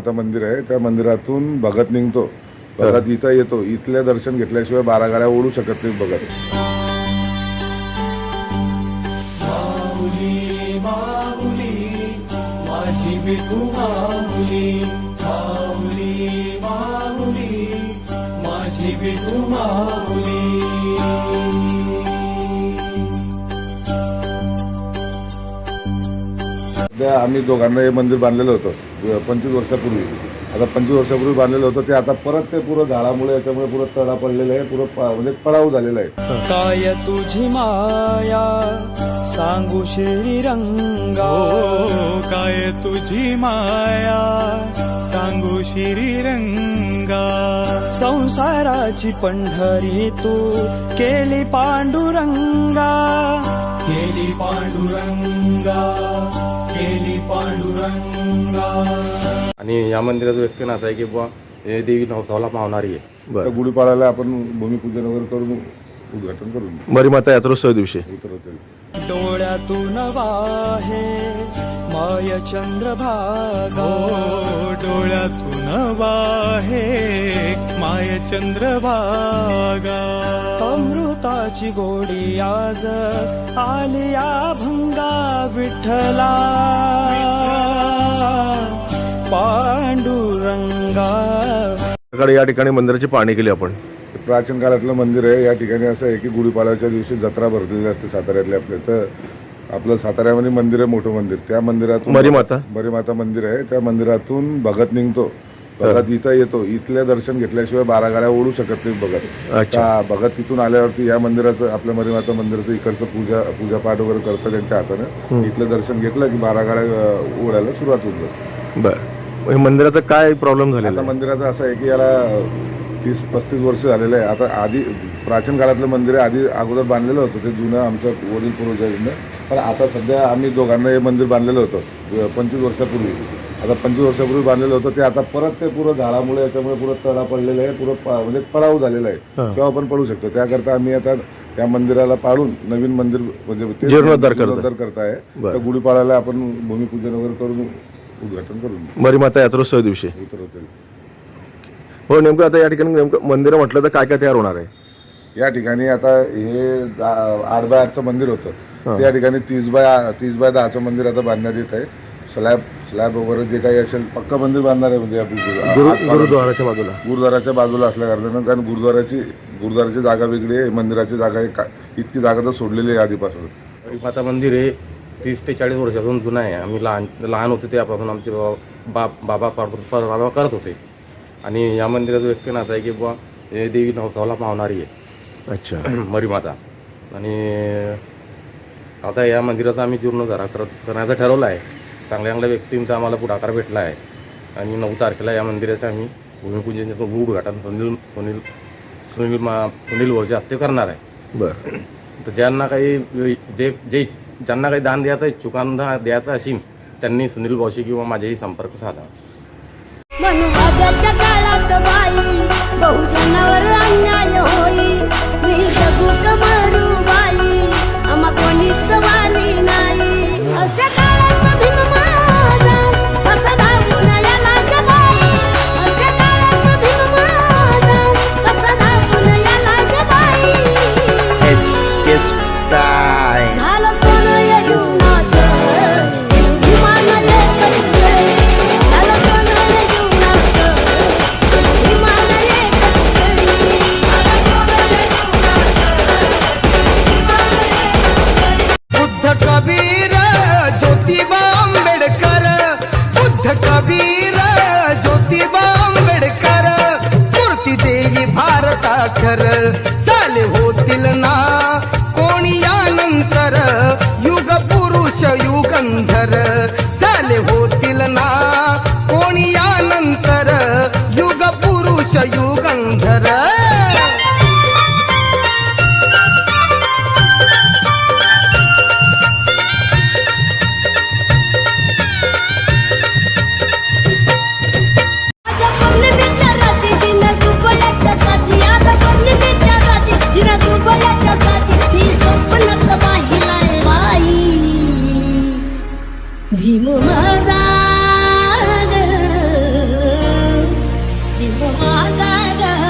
मरीमाता मंदिर आहे त्या मंदिरातून भगत निघतो. भगत इथं येतो. इथले दर्शन घेतल्याशिवाय बारा गाड्या ओढू शकत नाही भगत. माऊली माऊली माझी सध्या आम्ही दोघांना हे मंदिर बांधलेलं होतं. पंचवीस वर्षापूर्वी. आता पंचवीस वर्षापूर्वी बांधलेलं होतं. ते आता परत ते पुरं झाडामुळे याच्यामुळे पुरं तडा पडलेलं आहे पुरं म्हणजे पडाव झालेला आहे. काय तुझी माया? सांगू श्रीरंगा हो काय तुझी माया? सांगू श्रीरंगा संसाराची पंढरी तू केली पांडुरंगा. केली पांडुरंगा. आणि या मंदिराचं व्याख्यान असं आहे की बुवा हे देवी नवसाला पावणारी आहे. तर गुढीपाडाला आपण भूमिपूजन वगैरे करून उद्घाटन करून मरीमाता यात्रोत्सव दिवशी. डोळ्यातून वाहे माय चंद्रभागा हो डोळ्यातून वाहे माय चंद्रभागा. अमृताची गोडी आज आलिया भंगा विठ्ठला. पांडुरंगा. सकाळी या ठिकाणी मंदिराची पाहणी केली आपण. हे प्राचीन काळातलं मंदिर आहे. या ठिकाणी असं आहे की गुढीपाडव्याच्या दिवशी जत्रा भरलेली असते साताऱ्यातले आपले तर आपलं साताऱ्यामध्ये मंदिर आहे मोठं मंदिर. त्या मंदिरातून मरीमाता? मरीमाता मंदिर आहे. त्या मंदिरातून भगत निघतो. भगत इथं येतो. इथले दर्शन घेतल्याशिवाय बारा गाड्या ओढू शकत नाही भगत. त्या भगत तिथून आल्यावरती या मंदिराचं आपल्या मरीमाता मंदिराचं इकडचं पूजा पूजापाठ वगैरे करतं त्यांच्या हातानं. इथलं दर्शन घेतलं की बारा गाड्या ओढायला सुरुवात होऊन जाते. बर. हे मंदिराचा काय प्रॉब्लेम झालेला मंदिराचं असं आहे की याला तीस पस्तीस वर्ष झालेलं आहे. आता आधी प्राचीन काळातलं मंदिर आधी अगोदर बांधलेलं होतं. ते जुनं आमच्या वडील पूर्वजांनी. पण आता सध्या आम्ही दोघांना हे मंदिर बांधलेलं होतं. पंचवीस वर्षापूर्वी. आता पंचवीस वर्षापूर्वी बांधलेलं होतं ते आता परत ते पुरं झाडामुळे याच्यामुळे पुरं तडा पडलेलं आहे पुरं पा- म्हणजे पडाव झालेला आहे. तेव्हा आपण पडू शकतो. त्याकरता आम्ही आता त्या मंदिराला पाडून नवीन मंदिर म्हणजे ते जीर्णोद्धार करताय. जीर्णोद्धार करताय. तर गुढीपाडाला आपण भूमिपूजन वगैरे करून उद्घाटन करून मरीमाता यात्रोत्सव दिवशी. उतरवतील हो नेमकं आता या ठिकाणी नेमकं मंदिर म्हटलं तर काय काय तयार होणार आहे? या ठिकाणी आता हे आठ बाय आठचं मंदिर होतं. त्या ठिकाणी तीस बाय आ- तीस बाय दहाचं मंदिर आता बांधण्यात येत आहे. स्लॅब स्लॅब वगैरे जे काही असेल पक्का मंदिर बांधणार आहे म्हणजे आपली गुरु-. गुरुद्वाराच्या बाजूला. गुरुद्वाराच्या बाजूला असल्या कारणानं कारण गुरुद्वाराची गुरुद्वाराची जागा वेगळी आहे मंदिराची जागा एक इतकी जागा तर सोडलेली आहे आधीपासूनच माता मंदिर हे तीस ते चाळीस वर्षापासून जुनं आहे. आम्ही लहान लहान होते त्यापासून आमचे बाबा बाप बाबा पर- परवा करत होते. आणि या मंदिराचं व्याख्यान असं आहे की बुवा हे देवी नवसाला पावणारी आहे. अच्छा. मरीमाता आणि आता या मंदिराचा आम्ही जीर्णोद्धार करत करण्याचं ठरवलं आहे. चांगल्या चांगल्या व्यक्तींचा आम्हाला पुढाकार भेटला आहे. आणि नऊ तारखेला या मंदिराचं आम्ही भूमिपूजनाचं उद्घाटन सुनील सुनील सुनील मा सुनील वळचे हस्ते करणार आहे. बर. तर ज्यांना काही जे जे ज्यांना काही दान द्यायचं इच्छुकांना द्यायचं असेल त्यांनी सुनील भाऊशी किंवा माझ्याही संपर्क साधा. भारताखर 我在等。